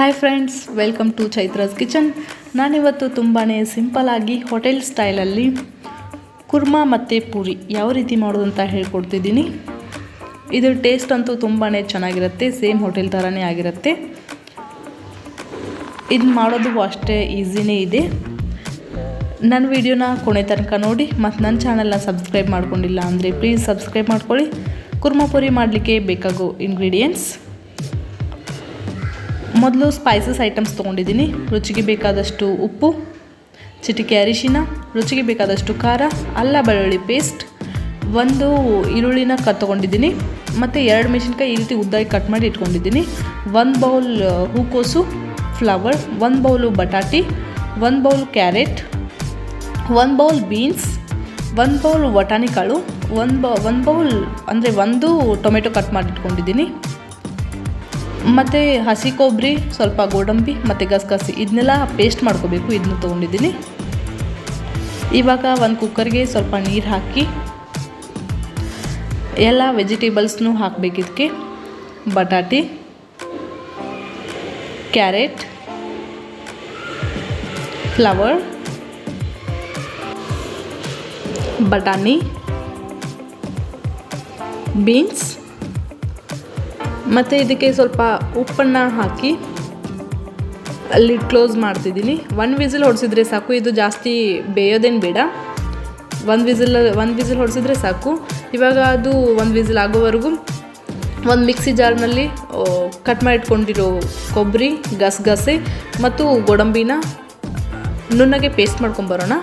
Hi friends welcome to Chaitra's kitchen ನಾನಿವತ್ತು ತುಂಬಾ ಸಿಂಪಲಾಗಿ ಹೋಟೆಲ್ ಸ್ಟೈಲಲ್ಲಿ ಕುರ್ಮಾ ಮತ್ತು ಪೂರಿ ಯಾವ ರೀತಿ ಮಾಡೋದು ಅಂತ ಹೇಳ್ಕೊಡ್ತಿದ್ದೀನಿ. ಇದ್ರ ಟೇಸ್ಟ್ ಅಂತೂ ತುಂಬಾ ಚೆನ್ನಾಗಿರುತ್ತೆ ಸೇಮ್ ಹೋಟೆಲ್ ಥರನೇ ಆಗಿರುತ್ತೆ. ಇದು ಮಾಡೋದು ಅಷ್ಟೇ ಈಸಿನೇ ಇದೆ. ನನ್ನ ವಿಡಿಯೋನ ಕೊನೆ ತನಕ ನೋಡಿ ಮತ್ತು ನನ್ನ ಚಾನಲ್ನ ಸಬ್ಸ್ಕ್ರೈಬ್ ಮಾಡ್ಕೊಂಡಿಲ್ಲ ಅಂದರೆ ಪ್ಲೀಸ್ ಸಬ್ಸ್ಕ್ರೈಬ್ ಮಾಡ್ಕೊಳ್ಳಿ. ಕುರ್ಮಾ ಪೂರಿ ಮಾಡಲಿಕ್ಕೆ ಬೇಕಾಗೋ ಇಂಗ್ರೀಡಿಯೆಂಟ್ಸ್ ಮೊದಲು ಸ್ಪೈಸಸ್ ಐಟಮ್ಸ್ ತೊಗೊಂಡಿದ್ದೀನಿ. ರುಚಿಗೆ ಬೇಕಾದಷ್ಟು ಉಪ್ಪು, ಚಿಟಿಕೆ ಅರಿಶಿನ, ರುಚಿಗೆ ಬೇಕಾದಷ್ಟು ಖಾರ, ಅಲ್ಲ ಬೆಳ್ಳುಳ್ಳಿ ಪೇಸ್ಟ್ ಒಂದು ಈರುಳ್ಳಿನ ಕಟ್ ತೊಗೊಂಡಿದ್ದೀನಿ. ಮತ್ತು ಎರಡು ಮೆಣಸಿನ್ಕಾಯಿ ಈ ರೀತಿ ಉದ್ದಾಗಿ ಕಟ್ ಮಾಡಿ ಇಟ್ಕೊಂಡಿದ್ದೀನಿ. ಒಂದು ಬೌಲ್ ಹೂಕೋಸು ಫ್ಲವರ್ ಒಂದು ಬೌಲು ಬಟಾಟಿ, ಒಂದು ಬೌಲ್ ಕ್ಯಾರೆಟ್ ಒಂದು ಬೌಲ್ ಬೀನ್ಸ್ ಒಂದು ಬೌಲ್ ಬಟಾಣಿ ಕಾಳು ಒಂದು ಬೌ, ಒಂದು ಬೌಲ್ ಅಂದರೆ ಒಂದು ಟೊಮೆಟೊ ಕಟ್ ಮಾಡಿ ಇಟ್ಕೊಂಡಿದ್ದೀನಿ. ಮತ್ತು ಹಸಿ ಕೊಬ್ಬರಿ, ಸ್ವಲ್ಪ ಗೋಡಂಬಿ ಮತ್ತು ಗಸಗಸಿ ಇದನ್ನೆಲ್ಲ ಪೇಸ್ಟ್ ಮಾಡ್ಕೋಬೇಕು. ಇದನ್ನು ತೊಗೊಂಡಿದ್ದೀನಿ. ಇವಾಗ ಒಂದು ಕುಕ್ಕರ್ಗೆ ಸ್ವಲ್ಪ ನೀರು ಹಾಕಿ, ಎಲ್ಲ ವೆಜಿಟೇಬಲ್ಸ್ನೂ ಹಾಕಬೇಕು ಇದಕ್ಕೆ ಬಟಾಟಿ ಕ್ಯಾರೆಟ್ ಫ್ಲವರ್ ಬಟಾಣಿ ಬೀನ್ಸ್ ಮತ್ತು ಇದಕ್ಕೆ ಸ್ವಲ್ಪ ಉಪ್ಪನ್ನು ಹಾಕಿ ಅಲ್ಲಿ ಕ್ಲೋಸ್ ಮಾಡ್ತಿದ್ದೀನಿ. ಒನ್ ವಿಸಿಲ್ ಹೊಡಿಸಿದ್ರೆ ಸಾಕು. ಇದು ಜಾಸ್ತಿ ಬೇಯೋದೇನು ಬೇಡ. ಒಂದು ವಿಸಿಲ್ ಒಂದು ವಿಸಿಲ್ ಹೊಡಿಸಿದ್ರೆ ಸಾಕು. ಇವಾಗ ಅದು ಒಂದು ವಿಸಿಲ್ ಆಗೋವರೆಗೂ ಒಂದು ಮಿಕ್ಸಿ ಜಾರ್ನಲ್ಲಿ ಕಟ್ ಮಾಡಿಟ್ಕೊಂಡಿರೋ ಕೊಬ್ಬರಿ, ಗಸಗಸೆ ಮತ್ತು ಗೋಡಂಬಿನ ನುಣ್ಣಗೆ ಪೇಸ್ಟ್ ಮಾಡ್ಕೊಂಬರೋಣ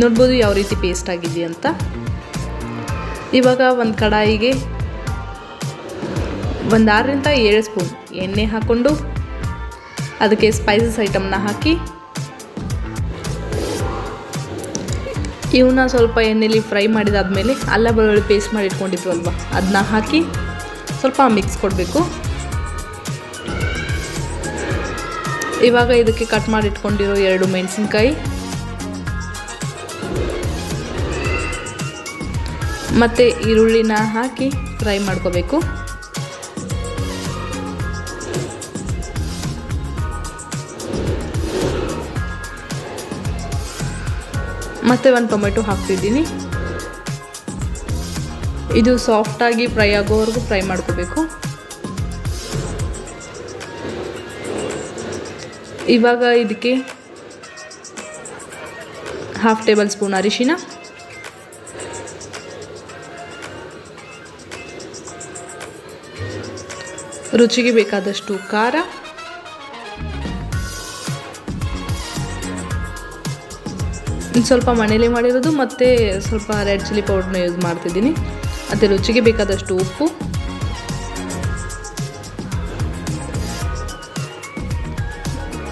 ನೋಡ್ಬೋದು ಯಾವ ರೀತಿ ಪೇಸ್ಟ್ ಆಗಿದೆ ಅಂತ ಇವಾಗ ಒಂದು ಕಡಾಯಿಗೆ ಒಂದು ಆರರಿಂದ ಏಳು ಸ್ಪೂನ್ ಎಣ್ಣೆ ಹಾಕ್ಕೊಂಡು ಅದಕ್ಕೆ ಸ್ಪೈಸಸ್ ಐಟಮ್ನ ಹಾಕಿ. ಇವನ್ನ ಸ್ವಲ್ಪ ಎಣ್ಣೆಲಿ ಫ್ರೈ ಮಾಡಿದಾದ್ಮೇಲೆ ಅಲ್ಲ ಬೆಳ್ಳುಳ್ಳಿ ಪೇಸ್ಟ್ ಮಾಡಿ ಅಲ್ವಾ? ಅದನ್ನ ಹಾಕಿ ಸ್ವಲ್ಪ ಮಿಕ್ಸ್ ಕೊಡಬೇಕು. ಇವಾಗ ಇದಕ್ಕೆ ಕಟ್ ಮಾಡಿ ಇಟ್ಕೊಂಡಿರೋ ಎರಡು ಮೆಣಸಿನ್ಕಾಯಿ. ಮತ್ತು ಈರುಳ್ಳಿನ ಹಾಕಿ ಫ್ರೈ ಮಾಡ್ಕೋಬೇಕು. ಮತ್ತೆ ಒಂದು ಟೊಮೆಟೊ ಹಾಕ್ತಿದ್ದೀನಿ. ಇದು ಸಾಫ್ಟಾಗಿ ಫ್ರೈ ಆಗೋವರೆಗೂ ಫ್ರೈ ಮಾಡ್ಕೋಬೇಕು. ಇವಾಗ ಇದಕ್ಕೆ ಹಾಫ್ ಟೇಬಲ್ ಸ್ಪೂನ್ ಅರಿಶಿನ. ರುಚಿಗೆ ಬೇಕಾದಷ್ಟು ಖಾರ. ಸ್ವಲ್ಪ ಮನೇಲಿ ಮಾಡಿರೋದು ಮತ್ತು ಸ್ವಲ್ಪ ರೆಡ್ ಚಿಲ್ಲಿ ಪೌಡ್ರನ್ನ ಯೂಸ್ ಮಾಡ್ತಿದ್ದೀನಿ. ಮತ್ತು ರುಚಿಗೆ ಬೇಕಾದಷ್ಟು ಉಪ್ಪು.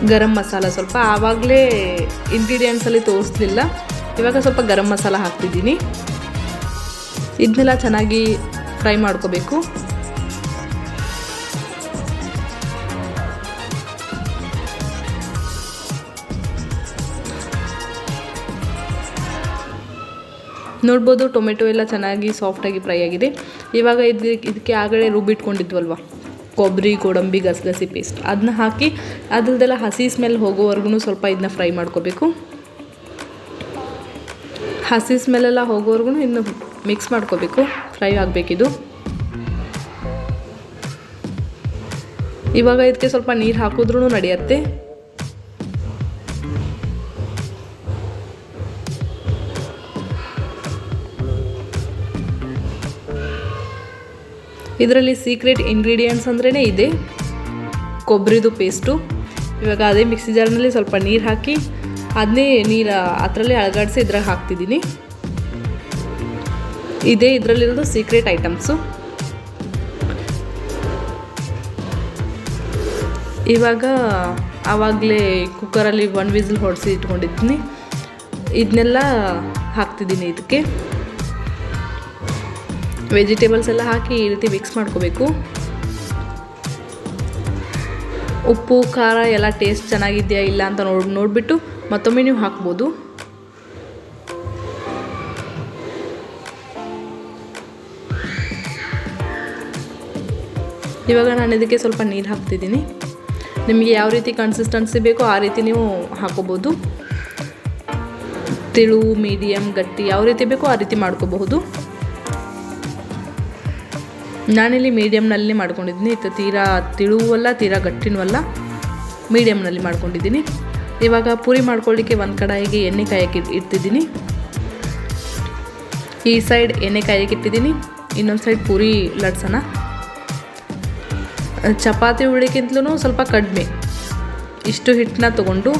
ಗರಂ ಮಸಾಲ ಸ್ವಲ್ಪ ಆವಾಗಲೇ ಇಂಗ್ರೀಡಿಯೆಂಟ್ಸಲ್ಲಿ ತೋರಿಸ್ಲಿಲ್ಲ. ಇವಾಗ ಸ್ವಲ್ಪ ಗರಂ ಮಸಾಲ ಹಾಕ್ತಿದ್ದೀನಿ. ಇದನ್ನೆಲ್ಲ ಚೆನ್ನಾಗಿ ಫ್ರೈ ಮಾಡ್ಕೋಬೇಕು. ನೋಡ್ಬೋದು, ಟೊಮೆಟೊ ಎಲ್ಲ ಚೆನ್ನಾಗಿ ಸಾಫ್ಟಾಗಿ ಫ್ರೈ ಆಗಿದೆ. ಇವಾಗ ಇದು ಇದಕ್ಕೆ ಆಗಲೇ ರುಬ್ಬಿಟ್ಕೊಂಡಿದ್ವಲ್ವ ಕೊಬ್ಬರಿ ಗೋಡಂಬಿ, ಗಸಗಸಿ ಪೇಸ್ಟ್ ಅದನ್ನ ಹಾಕಿ ಅದ್ರದ್ದೆಲ್ಲ ಹಸಿ ಸ್ಮೆಲ್ ಹೋಗೋವರೆಗೂ ಸ್ವಲ್ಪ ಇದನ್ನ ಫ್ರೈ ಮಾಡ್ಕೋಬೇಕು. ಹಸಿ ಸ್ಮೆಲ್ಲೆಲ್ಲ ಹೋಗೋವರೆಗೂ ಇದನ್ನ ಮಿಕ್ಸ್ ಮಾಡ್ಕೋಬೇಕು. ಫ್ರೈ ಆಗಬೇಕಿದು. ಇವಾಗ ಇದಕ್ಕೆ ಸ್ವಲ್ಪ ನೀರು ಹಾಕಿದ್ರೂ ನಡೆಯುತ್ತೆ. ಇದರಲ್ಲಿ ಸೀಕ್ರೆಟ್ ಇಂಗ್ರೀಡಿಯೆಂಟ್ಸ್ ಅಂದ್ರೇ ಇದೆ. ಕೊಬ್ಬರಿದು ಪೇಸ್ಟು ಇವಾಗ ಅದೇ ಮಿಕ್ಸಿ ಜಾರ್ನಲ್ಲಿ ಸ್ವಲ್ಪ ನೀರು ಹಾಕಿ ಅದನ್ನೇ ನೀರು ಅದರಲ್ಲೇ ಅಳಗಾಡಿಸಿ ಇದ್ರಾಗ ಹಾಕ್ತಿದ್ದೀನಿ. ಇದೇ ಇದರಲ್ಲಿರೋದು ಸೀಕ್ರೆಟ್ ಐಟಮ್ಸು ಇವಾಗ ಆವಾಗಲೇ ಕುಕ್ಕರಲ್ಲಿ ಒನ್ ವಿಸಿಲ್ ಹೊಡೆಸಿ ಇಟ್ಕೊಂಡಿದ್ದೀನಿ ಇದನ್ನೆಲ್ಲ ಹಾಕ್ತಿದ್ದೀನಿ ಇದಕ್ಕೆ. ವೆಜಿಟೇಬಲ್ಸ್ ಎಲ್ಲ ಹಾಕಿ ಈ ರೀತಿ ಮಿಕ್ಸ್ ಮಾಡ್ಕೋಬೇಕು. ಉಪ್ಪು, ಖಾರ ಎಲ್ಲ ಟೇಸ್ಟ್ ಚೆನ್ನಾಗಿದೆಯಾ ಇಲ್ಲ ಅಂತ ನೋಡಿ ನೋಡಿಬಿಟ್ಟು ಮತ್ತೊಮ್ಮೆ ನೀವು ಹಾಕ್ಬೋದು. ಇವಾಗ ನಾನು ಇದಕ್ಕೆ ಸ್ವಲ್ಪ ನೀರು ಹಾಕ್ತಿದ್ದೀನಿ. ನಿಮಗೆ ಯಾವ ರೀತಿ ಕನ್ಸಿಸ್ಟೆನ್ಸಿ ಬೇಕೋ ಆ ರೀತಿ ನೀವು ಹಾಕೋಬೋದು. ತಿಳು ಮೀಡಿಯಮ್ ಗಟ್ಟಿ ಯಾವ ರೀತಿ ಬೇಕೋ ಆ ರೀತಿ ಮಾಡ್ಕೋಬಹುದು. ನಾನಿಲ್ಲಿ ಮೀಡಿಯಮ್ನಲ್ಲಿ ಮಾಡ್ಕೊಂಡಿದ್ದೀನಿ. ಇದು ತೀರಾ ತಿಳುವಲ್ಲ, ತೀರಾ ಗಟ್ಟಿನವಲ್ಲ ಮೀಡಿಯಮ್ನಲ್ಲಿ ಮಾಡ್ಕೊಂಡಿದ್ದೀನಿ. ಇವಾಗ ಪೂರಿ ಮಾಡ್ಕೊಳ್ಳಿಕ್ಕೆ ಒಂದು ಕಡಾಯಿಗೆ ಎಣ್ಣೆ ಕಾಯಕ್ಕೆ ಇಟ್- ಇಡ್ತಿದ್ದೀನಿ ಈ ಸೈಡ್ ಎಣ್ಣೆ ಕಾಯಕ್ಕೆ ಇಟ್ಟಿದ್ದೀನಿ. ಇನ್ನೊಂದು ಸೈಡ್ ಪೂರಿ ಲಟ್ಸೋಣ. ಚಪಾತಿ ಉಳ್ಳಿಕ್ಕಿಂತಲೂ ಸ್ವಲ್ಪ ಕಡಿಮೆ. ಇಷ್ಟು ಹಿಟ್ಟನ್ನ ತೊಗೊಂಡು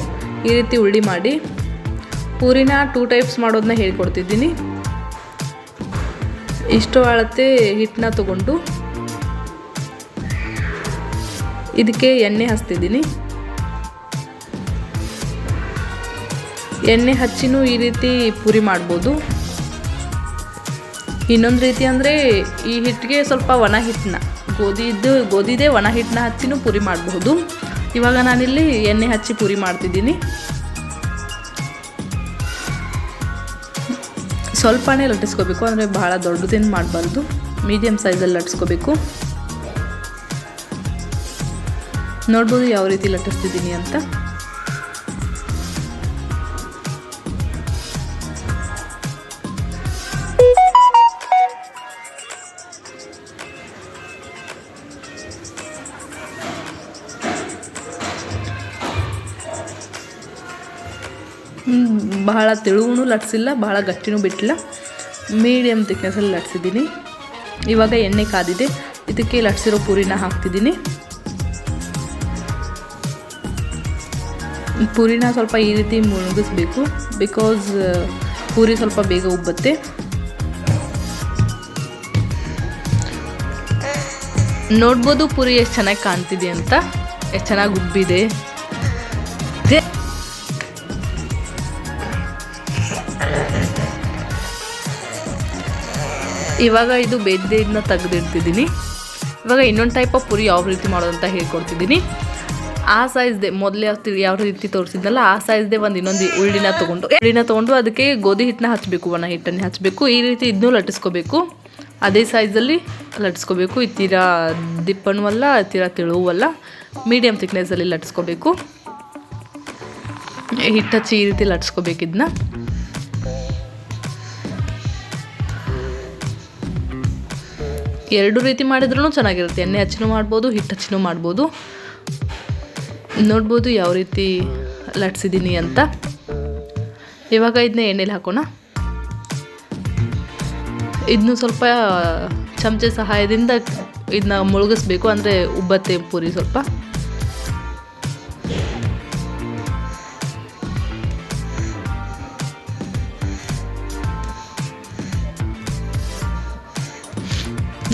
ಈ ರೀತಿ ಉಳ್ಳಿ ಮಾಡಿ. ಪೂರಿನ ಟೂ ಟೈಪ್ಸ್ ಮಾಡೋದನ್ನ ಹೇಳ್ಕೊಡ್ತಿದ್ದೀನಿ. ಇಷ್ಟು ಅಳತೆ ಹಿಟ್ಟನ್ನ ತಗೊಂಡು. ಇದಕ್ಕೆ ಎಣ್ಣೆ ಹಚ್ತಿದ್ದೀನಿ ಎಣ್ಣೆ ಹಚ್ಚಿನೂ ಈ ರೀತಿ ಪೂರಿ ಮಾಡ್ಬೋದು. ಇನ್ನೊಂದು ರೀತಿ ಅಂದರೆ ಈ ಹಿಟ್ಟಿಗೆ ಸ್ವಲ್ಪ ಒಣ ಹಿಟ್ಟನ್ನ. ಗೋಧಿದ್ದು ಗೋಧಿದೆ ಒಣ ಹಿಟ್ಟನ್ನ ಹಚ್ಚಿನೂ ಪೂರಿ ಮಾಡಬಹುದು ಇವಾಗ ನಾನಿಲ್ಲಿ ಎಣ್ಣೆ ಹಚ್ಚಿ ಪೂರಿ ಮಾಡ್ತಿದ್ದೀನಿ. ಸ್ವಲ್ಪನೇ ಲಟ್ಟಿಸ್ಕೋಬೇಕು ಅಂದರೆ ಭಾಳ ದೊಡ್ಡದೇನು ಮಾಡಬಾರ್ದು. ಮೀಡಿಯಮ್ ಸೈಜಲ್ಲಿ ಲಟ್ಟಿಸ್ಕೋಬೇಕು. ನೋಡ್ಬೋದು ಯಾವ ರೀತಿ ಲಟ್ಟಿಸ್ತಿದ್ದೀನಿ ಅಂತ. ಬಹಳ ತೆಳುವೂ ಲಟ್ಸಿಲ್ಲ, ಬಹಳ ಗಟ್ಟಿನೂ ಬಿಟ್ಟಿಲ್ಲ. ಮೀಡಿಯಮ್ ತಿಕ್ನೆಸ್ಸಲ್ಲಿ ಲಟ್ಸಿದ್ದೀನಿ. ಇವಾಗ ಎಣ್ಣೆ ಕಾದಿದೆ. ಇದಕ್ಕೆ ಲಟ್ಸಿರೋ ಪೂರಿನ ಹಾಕ್ತಿದ್ದೀನಿ. ಪೂರಿನ ಸ್ವಲ್ಪ ಈ ರೀತಿ ಮುಳುಗಿಸ್ಬೇಕು. ಬಿಕಾಸ್ ಪೂರಿ ಸ್ವಲ್ಪ ಬೇಗ ಉಬ್ಬತ್ತೆ. ನೋಡ್ಬೋದು ಪೂರಿ ಎಷ್ಟು ಚೆನ್ನಾಗಿ ಕಾಣ್ತಿದೆ ಅಂತ. ಎಷ್ಟು ಚೆನ್ನಾಗಿ ಉಬ್ಬಿದೆ. ಇವಾಗ ಇದು ಬೇಯ್ದಿದೆ ಇದನ್ನ ತೆಗೆದಿಡ್ತಿದ್ದೀನಿ. ಇವಾಗ ಇನ್ನೊಂದು ಟೈಪ್ ಆಫ್ ಪುರಿ ಯಾವ ರೀತಿ ಮಾಡೋದು ಅಂತ ಹೇಳ್ಕೊಡ್ತಿದ್ದೀನಿ. ಆ ಸೈಜ್ದೆ ಮೊದಲೇ ಯಾವ ಯಾವ ರೀತಿ ತೋರಿಸಿದ್ನಲ್ಲ, ಆ ಸೈಜ್ದೆ ಒಂದು ಇನ್ನೊಂದು ಉಳ್ಳಿನ ತೊಗೊಂಡು ಉಳ್ಳಿನ ತೊಗೊಂಡು ಅದಕ್ಕೆ ಗೋಧಿ ಹಿಟ್ಟನ್ನ ಹಚ್ಚಬೇಕು ಒಣ ಹಿಟ್ಟನ್ನು ಹಚ್ಚಬೇಕು ಈ ರೀತಿ ಇದನ್ನೂ ಲಟ್ಟಿಸ್ಕೋಬೇಕು. ಅದೇ ಸೈಜಲ್ಲಿ ಲಟ್ಟಿಸ್ಕೋಬೇಕು. ಈ ತೀರಾ ದಿಪ್ಪನೂ ಅಲ್ಲ ತೀರಾ ತಿಳುವಲ್ಲ ಮೀಡಿಯಮ್ ಥಿಕ್ನೆಸ್ಸಲ್ಲಿ ಲಟ್ಟಿಸ್ಕೋಬೇಕು. ಹಿಟ್ಟು ಹಚ್ಚಿ ಈ ರೀತಿ ಲಟ್ಟಿಸ್ಕೋಬೇಕು ಎರಡು ರೀತಿ ಮಾಡಿದ್ರೂ ಚೆನ್ನಾಗಿರುತ್ತೆ. ಎಣ್ಣೆ ಹಚ್ಚಿನೂ ಮಾಡ್ಬೋದು, ಹಿಟ್ಟು ಹಚ್ಚಿನೂ ಮಾಡ್ಬೋದು. ನೋಡ್ಬೋದು ಯಾವ ರೀತಿ ಲಟ್ಸಿದ್ದೀನಿ ಅಂತ. ಇವಾಗ ಇದನ್ನ ಎಣ್ಣೆಲಿ ಹಾಕೋಣ. ಇದನ್ನು ಸ್ವಲ್ಪ ಚಮಚೆ ಸಹಾಯದಿಂದ ಇದನ್ನ ಮುಳುಗಿಸ್ಬೇಕು, ಅಂದರೆ ಉಬ್ಬತ್ತೆ ಪೂರಿ ಸ್ವಲ್ಪ.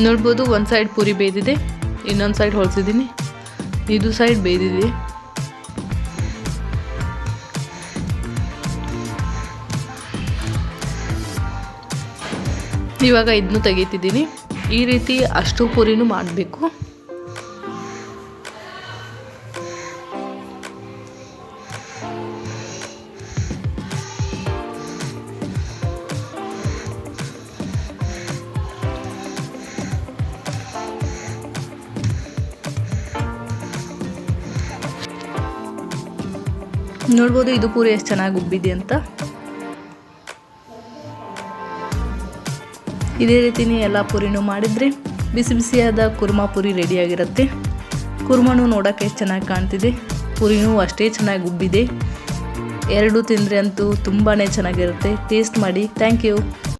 ನೋಡ್ಬೋದು, ಒಂದು ಸೈಡ್ ಪೂರಿ ಬೇಯ್ದಿದೆ ಇನ್ನೊಂದು ಸೈಡ್ ಹೊಲಿಸಿದ್ದೀನಿ. ಇದು ಸೈಡ್ ಬೇಯ್ದಿದೆ ಇವಾಗ ಇದನ್ನು ತೆಗಿತಿದ್ದೀನಿ. ಈ ರೀತಿ ಅಷ್ಟು ಪೂರಿನೂ ಮಾಡಬೇಕು. ನೋಡ್ಬೋದು ಇದು ಪೂರಿ ಎಷ್ಟು ಚೆನ್ನಾಗಿ ಉಬ್ಬಿದೆ ಅಂತ. ಇದೇ ರೀತಿನೇ ಎಲ್ಲ ಪೂರಿನೂ ಮಾಡಿದರೆ ಬಿಸಿ ಬಿಸಿಯಾದ ಕುರ್ಮಾ ಪೂರಿ ರೆಡಿಯಾಗಿರುತ್ತೆ ಕುರ್ಮನೂ ನೋಡೋಕ್ಕೆ ಎಷ್ಟು ಚೆನ್ನಾಗಿ ಕಾಣ್ತಿದೆ. ಪೂರಿನೂ ಅಷ್ಟೇ ಚೆನ್ನಾಗಿ ಉಬ್ಬಿದೆ. ಎರಡು ತಿಂದರೆ ಅಂತೂ ತುಂಬಾ ಚೆನ್ನಾಗಿರುತ್ತೆ. ಟೇಸ್ಟ್ ಮಾಡಿ. Thank you